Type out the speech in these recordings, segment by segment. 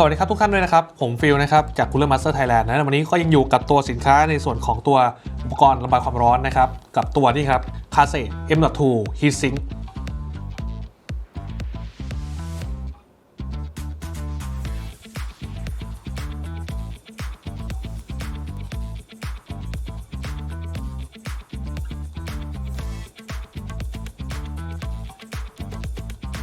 สวัสดีครับทุกท่านด้วยนะครับ ผมฟิลนะครับ จาก Cooler Master Thailand นะวันนี้ก็ยังอยู่กับตัวสินค้าในส่วนของตัวอุปกรณ์ระบายความร้อนนะครับ กับตัวนี้ครับ c a s e M.2 Heat Sink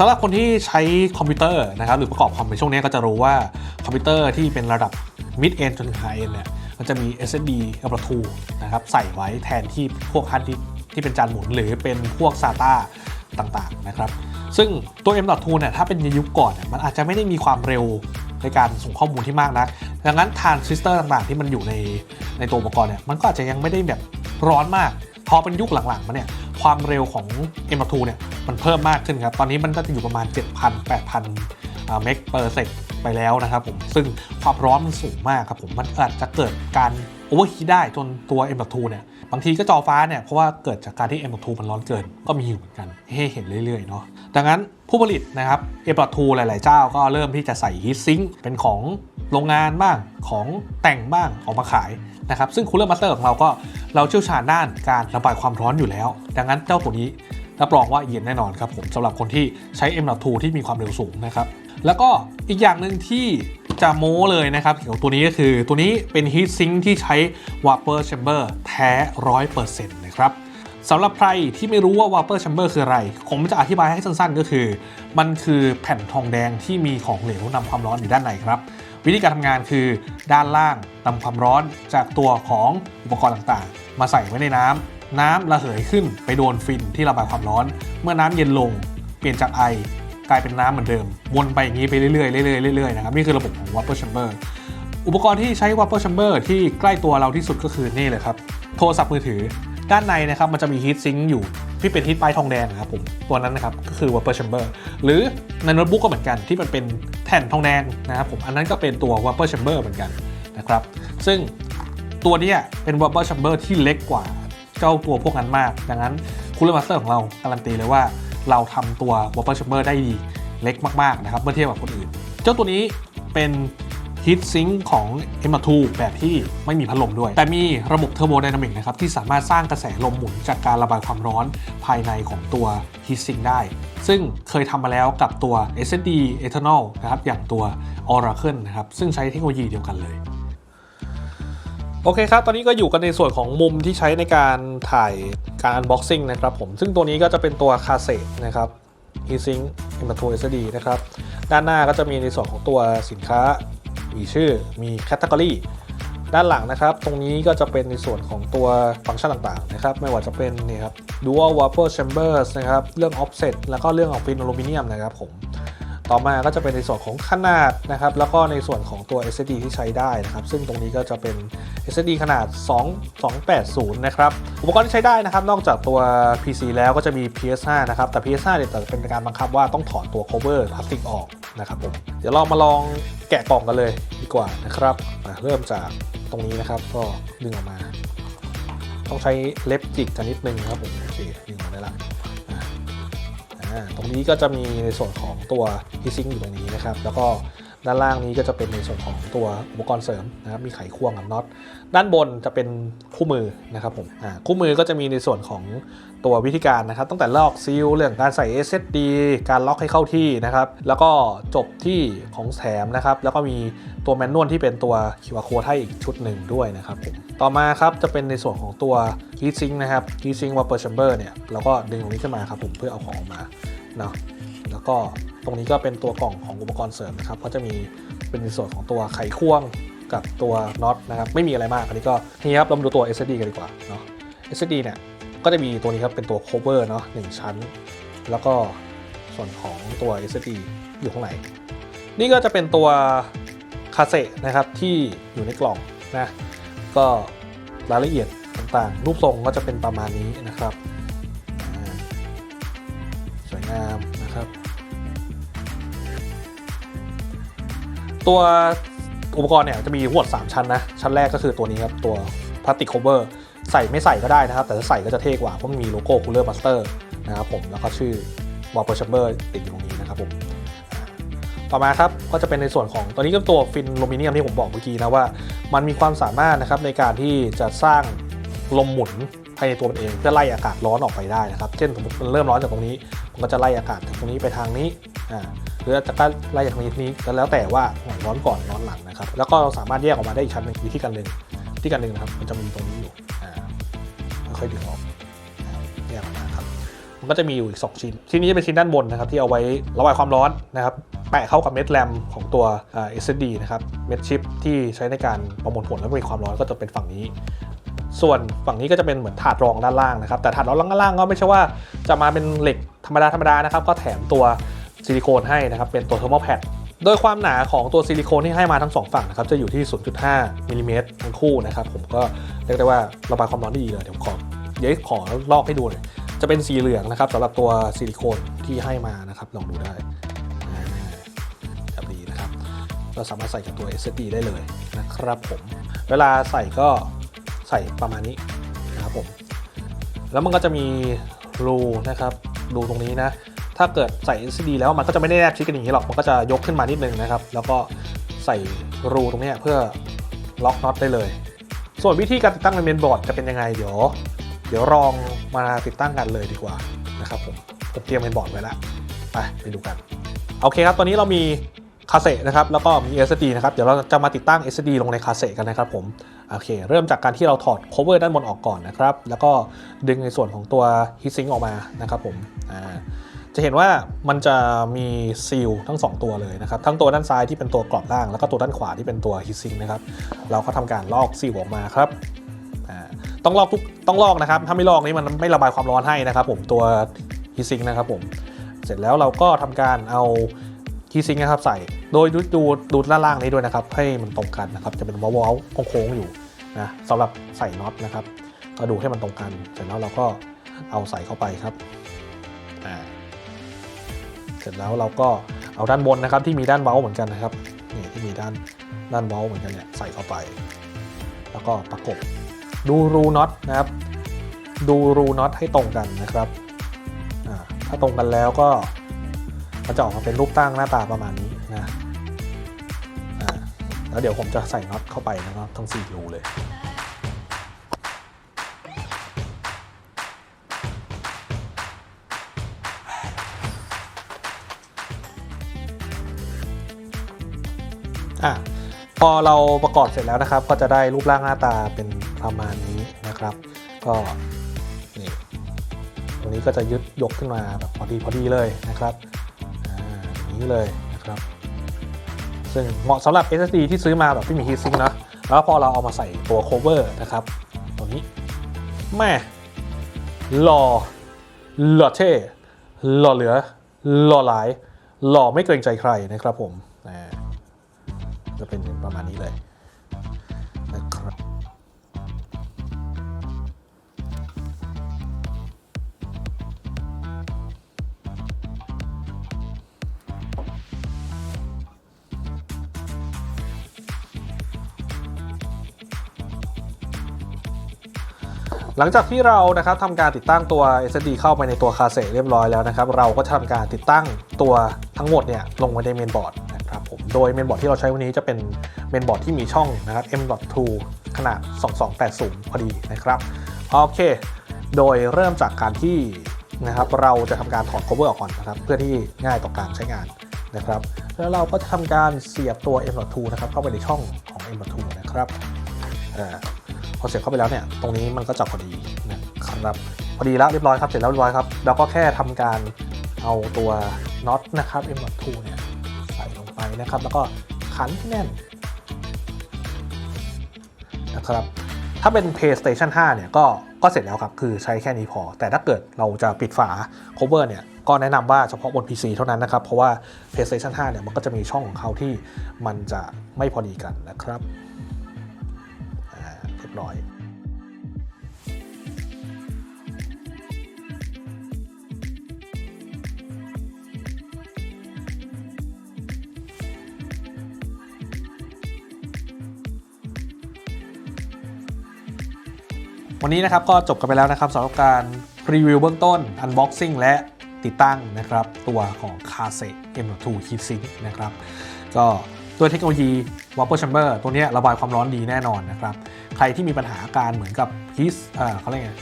สำหรับคนที่ใช้คอมพิวเตอร์นะครับหรือประกอบคอมในช่วงนี้ก็จะรู้ว่าคอมพิวเตอร์ที่เป็นระดับ mid end จนถึง high end เนี่ยมันจะมี SSD M.2 นะครับใส่ไว้แทนที่พวกฮาร์ดดิสก์ที่เป็นจานหมุนหรือเป็นพวก SATA ต่างๆนะครับซึ่งตัว M.2 เนี่ยถ้าเป็นในยุคก่อนเนี่ยมันอาจจะไม่ได้มีความเร็วในการส่งข้อมูลที่มากนัก ดังนั้นทรานซิสเตอร์ต่างๆ ที่มันอยู่ในในตัวอุปกรณ์เนี่ย มันก็อาจจะยังไม่ได้แบบร้อนมาก พอเป็นยุคหลังๆมาเนี่ย ความเร็วของ M.2 เนี่ยมันเพิ่มมากขึ้นครับ ตอนนี้มันก็จะอยู่ประมาณ 7,000 8,000เมกเปอร์เซก ไปแล้วนะครับผมซึ่งความร้อนมันสูงมากครับผมมันอาจจะเกิดการโอเวอร์ฮีทได้จนตัว M.2 เนี่ยบางทีก็จอฟ้าเนี่ยเพราะว่าเกิดจากการที่ M.2 มันร้อนเกินก็มีอยู่เหมือนกันให้เห็นเรื่อยๆเนาะดังนั้นผู้ผลิตนะครับ M.2 หลายๆเจ้าก็เริ่มที่จะใส่ฮีทซิงค์เป็นของโรงงานบ้างของแต่งบ้างออกมาขายนะครับซึ่ง Cooler Master ของเราก็เราเชี่ยวชาญด้านการระบายความร้อนอยู่แล้ว ดังนั้นเจ้าตัวนี้รับรองว่าเย็นแน่นอนครับผมสำหรับคนที่ใช้ M.2 ที่มีความเร็วสูงนะครับ แล้วก็อีกอย่างหนึ่งที่จะโม้เลยนะครับเกี่ยวกับตัวนี้ก็คือตัวนี้เป็น Heat Sink ที่ใช้ Vapor Chamber แท้ 100%นะครับสำหรับใครที่ไม่รู้ว่า Vapor Chamber คืออะไร ผมจะอธิบายให้สั้นๆ ก็คือ มันคือแผ่นทองแดงที่มีของเหลวนำความร้อนอยู่ด้านในครับ วิธีการทำงานคือด้านล่างนำความร้อนจากตัวของอุปกรณ์ต่างๆ มาใส่ไว้ในน้ำน้ำระเหยขึ้นไปโดนฟินที่ระบายความร้อน เมื่อน้ำเย็นลง เปลี่ยนจากไอ กลายเป็นน้ำเหมือนเดิม วนไปอย่างนี้ไปเรื่อยๆเรื่อยๆเรื่อยๆนะครับนี่คือระบบของ Vapor Chamber อุปกรณ์ที่ใช้ Vapor Chamber ที่ใกล้ตัวเราที่สุดก็คือนี่เลยครับ โทรศัพท์มือถือ ด้านในนะครับมันจะมี heat sink อยู่ที่เป็น heat ปลายทองแดงนะครับผมตัวนั้นนะครับก็คือ Vapor Chamber หรือในโน้ตบุ๊กก็เหมือนกันที่มันเป็นแผ่นทองแดงนะครับผมอันนั้นก็เป็นตัว Vapor Chamber เหมือนกันนะครับซึ่งตัวนี้เป็น Vapor Chamber ที่เล็กกว่าเจ้าตัวพวกนั้นมาก ดังนั้น Cooler Master ของเราการันตีเลยว่า เราทำตัว Vapor Chamber ได้ดีเล็กมาก ๆ นะครับ เมื่อเทียบกับคนอื่น เจ้าตัวนี้เป็น Heat Sink ของ M2 แบบที่ไม่มีพัดลมด้วย แต่มีระบบเทอร์โบไดนามิกนะครับ ที่สามารถสร้างกระแสลมหมุนจากการระบายความร้อนภายในของตัว Heat Sink ได้ ซึ่งเคยทำมาแล้วกับตัว SSD Eternal นะครับ อย่างตัว Oracle นะครับ ซึ่งใช้เทคโนโลยีเดียวกันเลย โอเคครับ ตอนนี้ก็อยู่กันในส่วนของมุมที่ใช้ในการถ่ายการ unboxing นะครับผม ซึ่งตัวนี้ก็จะเป็นตัวคาเซตนะครับ heatsink M2 SD นะครับ ด้านหน้าก็จะมีในส่วนของตัวสินค้า มีชื่อ มี category ด้านหลังนะครับ ตรงนี้ก็จะเป็นในส่วนของตัวฟังก์ชันต่างๆนะครับ ไม่ว่าจะเป็นนี่ครับ dual vapor chambers นะครับ เรื่อง offset แล้วก็เรื่องของฟินอลูมิเนียมนะครับผม ต่อมาก็จะเป็นในส่วนของขนาด นะครับแล้วก็ในส่วนของตัว SSD ที่ใช้ได้นะครับซึ่งตรงนี้ก็จะเป็น SSD ขนาด 2 280 นะครับ อุปกรณ์ที่ใช้ได้นะครับ นอกจากตัว PC แล้วก็จะมี PS5 นะครับ แต่ PS5 เนี่ยจะเป็นการบังคับว่าต้องถอดตัว cover พลาสติกออกนะครับผมเดี๋ยวเรามาลองแกะกล่องกันเลยดีกว่านะครับเริ่มจากตรงนี้นะครับก็ดึงออกมา ต้องใช้เล็บจิกกันนิดนึงครับผมโอเคดึงออกมาได้ละตรงนี้ก็จะมีในส่วนของตัว heat sink อยู่ตรงนี้นะครับ แล้วก็ ด้านล่างนี้ก็จะเป็นในส่วนของตัวอุปกรณ์เสริมนะครับมีไขควงกับน็อตด้านบนจะเป็นคู่มือนะครับผมอ่าคู่มือก็จะมีในส่วนของตัววิธีการนะครับตั้งแต่ลอกซีลเรื่องการใส่ SSD การล็อกให้เข้าที่นะครับแล้วก็จบที่ของแถมนะครับแล้วก็มีตัวแมนนวลที่เป็นตัว QR code ให้อีกชุดหนึ่งด้วยนะครับผมต่อมาครับจะเป็นในส่วนของตัว heat sink นะครับ heat sink vapor chamber เนี่ยเราก็ดึงตรงนี้ขึ้นมาครับผมเพื่อเอาของออกมาเนาะ แล้วก็ตรงนี้ก็เป็นตัวกล่องของอุปกรณ์เสริมนะครับก็จะมีเป็นในส่วนของตัวไขควงกับตัวน็อตนะครับไม่มีอะไรมากอันนี้ก็นี่ครับเรามาดูตัว SSD กันดีกว่าเนาะ SSD เนี่ยก็จะมีตัวนี้ครับเป็นตัว cover เนาะหนึ่งชั้น แล้วก็ส่วนของตัว SSD อยู่ข้างในนี่ก็จะเป็นตัวคาเซนะครับที่อยู่ในกล่องนะก็รายละเอียดต่างๆ รูปทรงก็จะเป็นประมาณนี้นะครับสวยงาม ตัวอุปกรณ์เนี่ยจะมีทั้งหมด3ชั้นนะ ชั้นแรกก็คือตัวนี้ครับ ตัวพลาสติกโคเวอร์ใส่ไม่ใส่ก็ได้นะครับ แต่ถ้าใส่ก็จะเท่กว่า เพราะมันมีโลโก้ Cooler Master นะครับผม แล้วก็ชื่อ Vapor Chamber ติดอยู่ตรงนี้นะครับผม ต่อมาครับ ก็จะเป็นในส่วนของตัวนี้ก็ตัวฟินโลมิเนียมที่ผมบอกเมื่อกี้นะว่า มันมีความสามารถนะครับในการที่จะสร้างลมหมุนภายในตัวมันเองเพื่อไล่อากาศร้อนออกไปได้นะครับ เช่นสมมติมันเริ่มร้อนจากตรงนี้ มันก็จะไล่อากาศจากตรงนี้ไปทางนี้ อ่า หรือจะไล่จากตรงนี้นี้ก็แล้วแต่ว่าร้อนก่อนร้อนหลังนะครับ แล้วก็เราสามารถแยกออกมาได้อีกชั้นหนึ่งวิธีการหนึ่งวิธีการหนึ่งนะครับ มันจะมีตรงนี้อยู่อ่าค่อยดึงออกแยกออกมาครับ มันก็จะมีอยู่อีก 2 ชิ้น ชิ้นนี้จะเป็นชิ้นด้านบนนะครับ ที่เอาไว้ระบายความร้อนนะครับแปะเข้ากับเม็ดแรมของตัว SSD นะครับ เม็ดชิปที่ใช้ในการประมวลผลและมีความร้อนก็จะเป็นฝั่งนี้ ส่วนฝั่งนี้ก็จะเป็นเหมือนถาดรองด้านล่างนะครับ แต่ถาดรองด้านล่างก็ไม่ใช่ว่าจะมาเป็นเหล็กธรรมดาธรรมดานะครับ ก็แถมตัว ซิลิโคนให้นะครับเป็นตัวเทอร์โมแพดโดยความหนาของตัวซิลิโคนที่ให้มาทั้งสองฝั่งนะครับจะอยู่ที่ 0.5มิลลิเมตรทั้งคู่นะครับผมก็เรียกได้ว่าระบายความร้อนได้ดีเลยเดี๋ยวขอเดี๋ยวขอลอกให้ดูหน่อยจะเป็นสีเหลืองนะครับสำหรับตัวซิลิโคนที่ให้มานะครับลองดูได้อ่าแบบนี้นะครับเราสามารถใส่กับตัว SSD ได้เลยนะครับผมเวลาใส่ก็ใส่ประมาณนี้นะครับผมแล้วมันก็จะมีรูนะครับรูตรงนี้นะ ถ้าเกิดใส่ SSD แล้วมันก็จะไม่ได้แนบชิดกันอย่างนี้หรอก มันก็จะยกขึ้นมานิดนึงนะครับ แล้วก็ใส่รูตรงนี้เพื่อล็อกน็อตได้เลย ส่วนวิธีการติดตั้งในเมนบอร์ดจะเป็นยังไงเดี๋ยว เดี๋ยวลองมาติดตั้งกันเลยดีกว่านะครับผมผมเตรียมเมนบอร์ดไว้แล้วไปไปดูกัน โอเคครับ ตอนนี้เรามีคาเซนะครับ แล้วก็มี SSD นะครับ เดี๋ยวเราจะมาติดตั้ง SSD ลงในคาเซกันนะครับผม โอเค เริ่มจากการที่เราถอด cover ด้านบนออกก่อนนะครับ แล้วก็ดึงในส่วนของตัว heatsink ออกมานะครับผม อ่า จะเห็นว่ามันจะมีซีลทั้ง 2 ตัวเลยนะครับ ทั้งตัวด้านซ้ายที่เป็นตัวกรอบล่าง แล้วก็ตัวด้านขวาที่เป็นตัว heatsink นะครับ เราก็ทำการลอกซีลออกมาครับต้องลอกทุกต้องลอกนะครับ ถ้าไม่ลอกนี่มันไม่ระบายความร้อนให้นะครับ ผมตัว heatsink นะครับผม เสร็จแล้วเราก็ทำการเอาคีซิงนะครับใส่ โดยดูดูดูด้านล่างนี้ด้วยนะครับ ให้มันตรงกันนะครับ จะเป็นวอลๆโค้งๆอยู่นะสำหรับใส่น็อตนะครับ ก็ดูให้มันตรงกัน เสร็จแล้วเราก็เอาใส่เข้าไปครับอ่า ร็จแล้วเราก็เอาด้านบนนะครับที่มีด้านเว้าเหมือนกันนะครับนี่ที่มีด้านด้านเว้าเหมือนกันเนี่ยใส่เข้าไป แล้วก็ประกบดูรูน็อตนะครับ ดูรูน็อตให้ตรงกันนะครับถ้าตรงกันแล้วก็มันจะออกมาเป็นรูปตั้งหน้าตาประมาณนี้นะแล้วเดี๋ยวผมจะใส่น็อตเข้าไปนะครับทั้ง4รูเลย พอเราประกอบเสร็จแล้วนะครับ ก็จะได้รูปร่างหน้าตาเป็นประมาณนี้นะครับ ก็นี่ตรงนี้ก็จะยึดยกขึ้นมาแบบพอดีพอดีเลยนะครับอ่านี้เลยนะครับ ซึ่งเหมาะสำหรับ SSD ที่ซื้อมาแบบที่มี heatsink นะแล้วพอเราเอามาใส่ตัว cover นะครับตัวนี้แม่หล่อหล่อเท่หล่อเหลือหล่อหลายหล่อไม่เกรงใจใครนะครับผมอ่า จะเป็นประมาณนี้เลยนะครับหลังจากที่เรานะครับทำการติดตั้งตัว SSD เข้าไปในตัวคาเซเรียบร้อยแล้วนะครับ เราก็จะทำการติดตั้งตัวทั้งหมดเนี่ยลงไว้ในเมนบอร์ด โดยเมนบอร์ดที่เราใช้วันนี้จะเป็นเมนบอร์ดที่มีช่องนะครับ M.2 ขนาด 2280 พอดีนะครับโอเค โดยเริ่มจากการที่นะครับเราจะทำการถอด cover ออกก่อนนะครับ เพื่อที่ง่ายต่อการใช้งานนะครับ แล้วเราก็จะทำการเสียบตัว M.2 นะครับเข้าไปในช่องของ M.2 นะครับอพอเสียบเข้าไปแล้วเนี่ยตรงนี้มันก็จะพอดีนะครับพอดีแล้วเรียบร้อยครับเสร็จแล้วเรียบร้อยครับเราก็แค่ทำการเอาตัวน็อตนะครับ M.2 เนี่ย ไปนะครับ แล้วก็ขันให้แน่นนะครับ ถ้าเป็น PlayStation 5 เนี่ยก็ก็เสร็จแล้วครับ คือใช้แค่นี้พอ แต่ถ้าเกิดเราจะปิดฝา cover เนี่ย ก็แนะนำว่าเฉพาะบน PC เท่านั้นนะครับ เพราะว่า PlayStation 5 เนี่ย มันก็จะมีช่องของเขาที่มันจะไม่พอดีกันนะครับอ่าเรียบร้อย วันนี้นะครับก็จบกันไปแล้วนะครับสำหรับการรีวิวเบื้องต้น unboxing และติดตั้งนะครับตัวของ c a s e M2 Heatsink นะครับก็ตัวเทคโนโลยี Vapor Chamber ตัวนี้ระบายความร้อนดีแน่นอนนะครับ ใครที่มีปัญหาอาการเหมือนกับ heat เอ่อเขาเรียกไง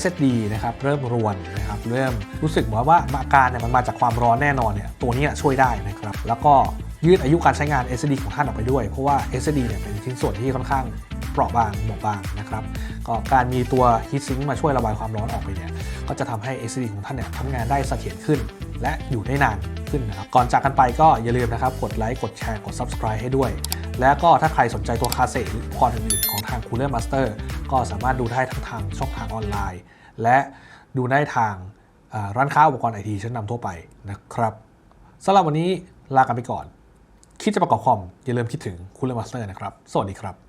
SSD นะครับเริ่มรวนนะครับเริ่มรู้สึกเหมือนว่าอาการเนี่ยมันมาจากความร้อนแน่นอนเนี่ยตัวนี้ช่วยได้นะครับแล้วก็ยืดอายุการใช้งาน SSD ของท่านออกไปด้วย เพราะว่า SSD เนี่ยเป็นชิ้นส่วนที่ค่อนข้าง เปราะบางบอบบางนะครับก็การมีตัว heatsink มาช่วยระบายความร้อนออกไปเนี่ยก็จะทำให้ SSD ของท่านเนี่ยทำงานได้เสถียรขึ้น และอยู่ได้นานขึ้นนะครับก่อนจากกันไปก็อย่าลืมนะครับกดไลค์กดแชร์กด subscribe ให้ด้วย แล้วก็ถ้าใครสนใจตัวคาเซ่หรือพอร์ตอื่นๆของทาง Cooler Master ก็สามารถดูได้ทั้งทางช่องทางออนไลน์ และดูได้ทางร้านค้าอุปกรณ์ไอทีชั้นนำทั่วไปนะครับสำหรับวันนี้ลากันไปก่อน คิดจะประกอบคอมอย่าลืมคิดถึง Cooler Master นะครับ สวัสดีครับ